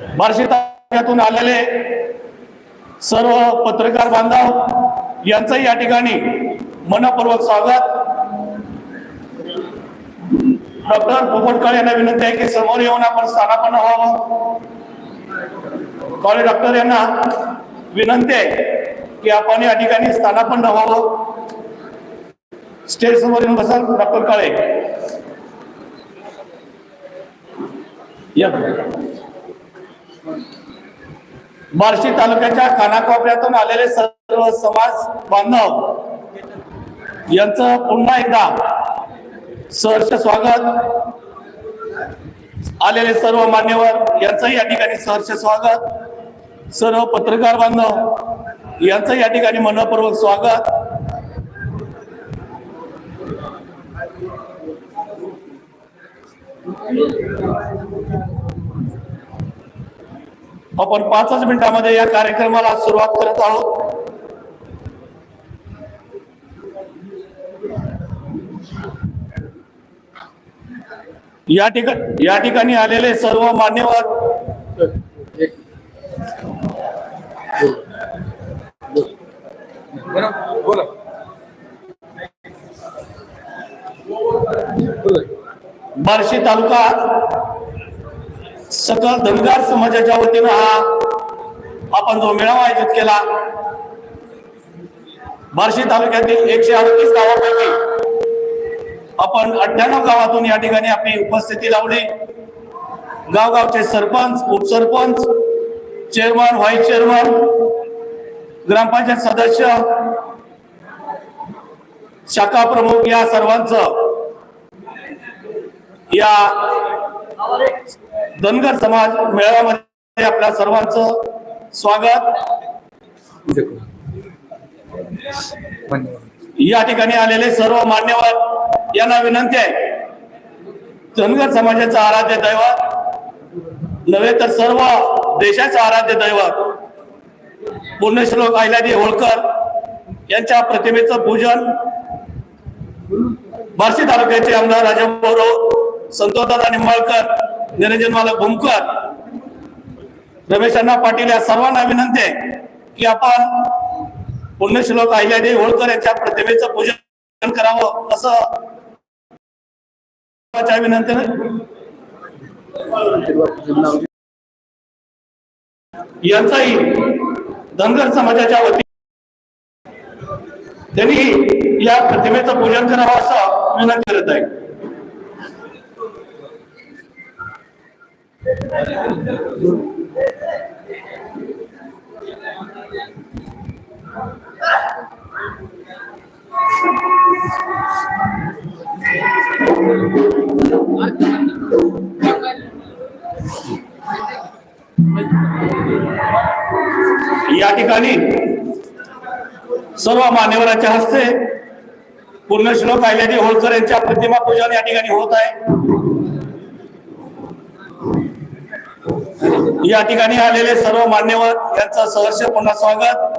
बार्शी तालुक्यातून आलेले सर्व पत्रकार बांधव यांचंही या ठिकाणी मनपूर्वक स्वागत. डॉक्टर पोपटकर यांना विनंती आहे की समोर येऊन आपण स्थानापन्न व्हावं. कॉलेज डॉक्टर यांना विनंती आहे की आपण या ठिकाणी स्थानापन्न व्हावं. स्टेज समोर येऊन बसाल डॉक्टर काळे. या. बार्शी तालुक्याच्या कानाकोपऱ्यातून आलेले सर्व समाज बांधव यांचं पुन्हा एकदा सहर्ष स्वागत. आलेले सर्व मान्यवर यांचंही या ठिकाणी सहर्ष स्वागत. सर्व पत्रकार बांधव यांचं या ठिकाणी मनपूर्वक स्वागत. आपण पाचच मिनिटांमध्ये या कार्यक्रमाला सुरुवात करत आहोत. या ठिकाणी या ठिकाणी आलेले सर्व मान्यवर. बोला बार्शी तालुका सकल धनगार समाजाच्या वतीनं हा आपण जो मेळावा आयोजित केला बार्शी तालुक्यातील एकशे अडतीस गावापैकी आपण अठ्ठ्याण्णव गावातून या ठिकाणी आपली उपस्थिती लावली. गावगावचे सरपंच उपसरपंच चेअरमन व्हाईस चेअरमन ग्रामपंचायत सदस्य शाखा प्रमुख या सर्वांचं या धनगर समाज मेळाव्यामध्ये आपल्या सर्वांचं स्वागत. या ठिकाणी आलेले सर्व मान्यवर यांना विनंती आहे. धनगर समाजाचं आराध्य दैवत नव्हे तर सर्व देशाचं आराध्य दैवत पुण्यश्लोक अहिल्यादेवी होळकर यांच्या प्रतिमेचं पूजन बार्शी तालुक्याचे आमदार राजाभाऊ संतोषदादा निंबाळकर निरंजन मालक भूमकर रमेश अण्णा पाटील या सर्वांना विनंती आहे की आपण पुण्यश्लोक अहिल्यादेवी होळकर यांच्या प्रतिमेचं पूजन करावं असं विनंती यांचाही धनगर समाजाच्या वती त्यांनी या प्रतिमेचं पूजन करावं असं विनंती करत आहे. या ठिकाणी सर्व मान्यवरांच्या हस्ते पूर्ण श्लोक अहिल्यादेवी होळकर यांच्या प्रतिमा पूजन या ठिकाणी होत आहे. या ठिकाणी आलेले सर्व मान्यवर यांचं सहर्ष पुन्हा स्वागत.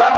I'm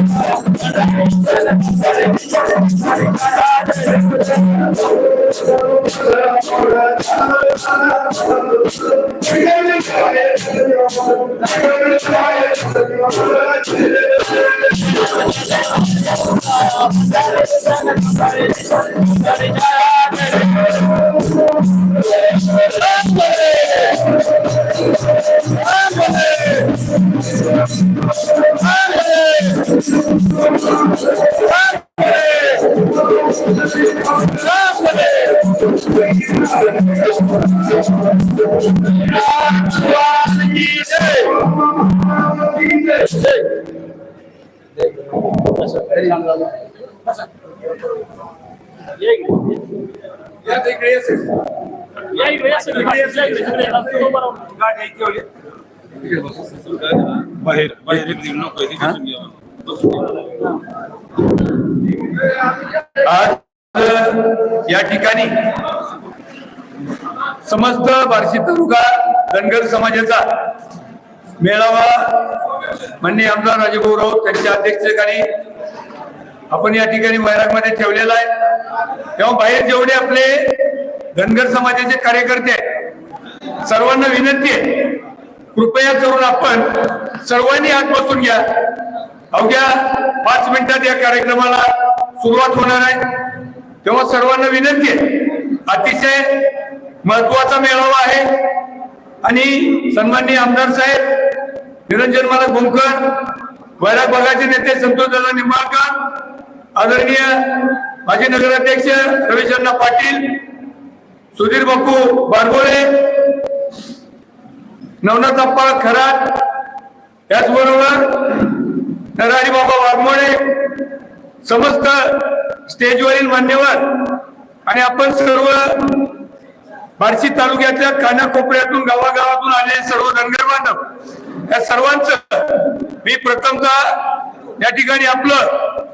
Let's go. बाहेर बाहेर एक निघू नको इथे बसून घ्या. आज या ठिकाणी समस्त बार्शी तालुका धनगर समाजाचा मेळावा माननीय आमदार राजेभाऊ राऊत त्यांच्या अध्यक्षतेखाली आपण या ठिकाणी वैरागमध्ये ठेवलेला आहे. तेव्हा बाहेर जेवढे आपले धनगर समाजाचे कार्यकर्ते आहेत सर्वांना विनंती आहे कृपया करून आपण सर्वांनी हात बसून घ्या. अवघ्या पाच मिनिटात या कार्यक्रमाला सुरुवात होणार आहे. तेव्हा सर्वांना विनंती आहे अतिशय महत्त्वाचा मेळावा आहे. आणि सन्माननीय आमदार साहेब निरंजन मला गोमकर वैराग भागाचे नेते संतोषदादा निंबाळकर आदरणीय माजी नगराध्यक्ष रविचंद्र पाटील सुधीर बापू बारगोळे नवनाथ अप्पा खरात त्याचबरोबर नरहरी बाबा वाघमोडे समस्त स्टेजवरील मान्यवर आणि आपण सर्व बार्शी तालुक्यातल्या कानाकोपऱ्यातून गावागावातून आलेले सर्व धनगर बांधव या सर्वांचं मी प्रथमतः या ठिकाणी आपलं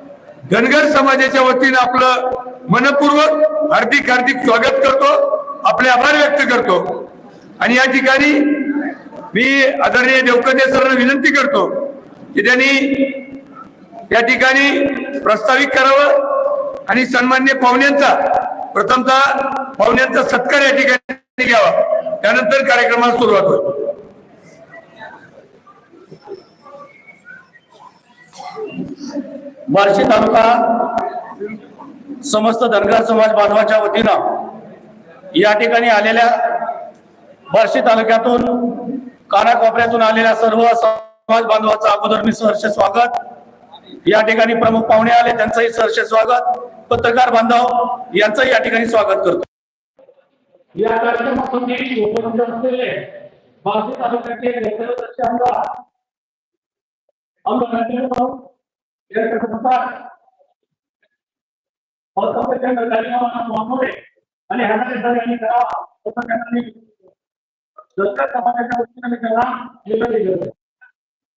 धनगर समाजाच्या वतीनं आपलं मनपूर्वक हार्दिक हार्दिक स्वागत करतो आपले आभार व्यक्त करतो. आणि या ठिकाणी मी आदरणीय देवकते सरांना विनंती करतो की त्यांनी या ठिकाणी प्रस्तावित करावं आणि सन्मान्य पाहुण्यांचा प्रथमतः पाहुण्यांचा सत्कार या ठिकाणी घ्यावा. त्यानंतर कार्यक्रमाला सुरुवात होईल. बार्शी तालुका समस्त धनगर समाज बांधवाच्या वतीनं या ठिकाणी आलेल्या बार्शी तालुक्यातून कानाकोपऱ्यातून आलेल्या सर्व समाज बांधवाचं अगोदर मी सहर्ष स्वागत. या ठिकाणी प्रमुख पाहुणे आले त्यांचंही सहर्ष स्वागत. पत्रकार बांधव यांचंही या ठिकाणी स्वागत करतो. या कार्यक्रमासाठी उपलब्ध असलेले बार्शी तालुक्याचे नेतृत्वाचे आमदार आमदार राजेंद्र भाऊ आणि ह्यामध्ये सगळ्यांनी करावा तसं त्यांनी दत्तक समाजाच्या वतीने त्यांना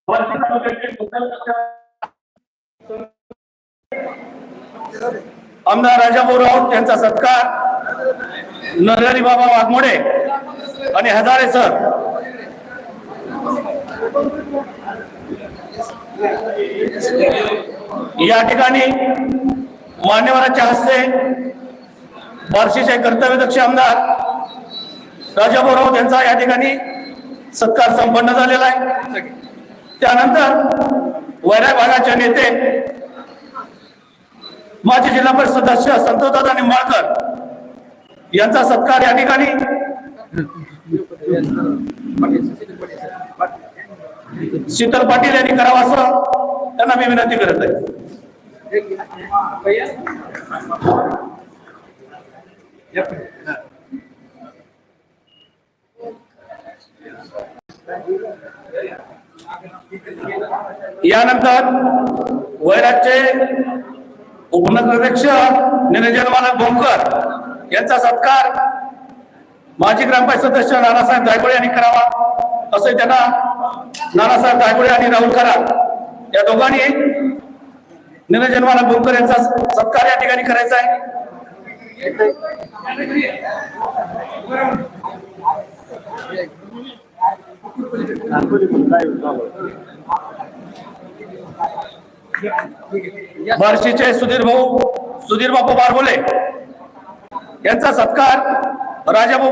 बार्शी तालुक्याचे आमदार राजाभाऊ राऊत यांचा सत्कार. नरहरी बाबा वाघमोडे आणि हजारे सर. या ठिकाणी मान्यवरांच्या हस्ते बार्शीचे कर्तव्यदक्ष आमदार राजाभाऊराव यांचा या ठिकाणी सत्कार संपन्न झालेला आहे. त्यानंतर वैराग भागाचे नेते माजी जिल्हा परिषद सदस्य संतोषदादा निंबाळकर यांचा सत्कार या ठिकाणी. शीतल पाटील यांनी करावा असं त्यांना मी विनंती करत आहे. यानंतर वैरागचे उपनगराध्यक्ष निरंजन मानक भोमकर यांचा सत्कार माजी ग्रामपंचायत सदस्य नानासाहेब दायगुळे यांनी करावा असे त्यांना नानासाहेब दायगुळे आणि राहुल कराड या दोघांनी निरजन्माला मालक यांचा सत्कार या ठिकाणी करायचा आहे. बार्शीचे सुधीर भाऊ सुधीर बापू बारबोले यांचा सत्कार राजाभाऊ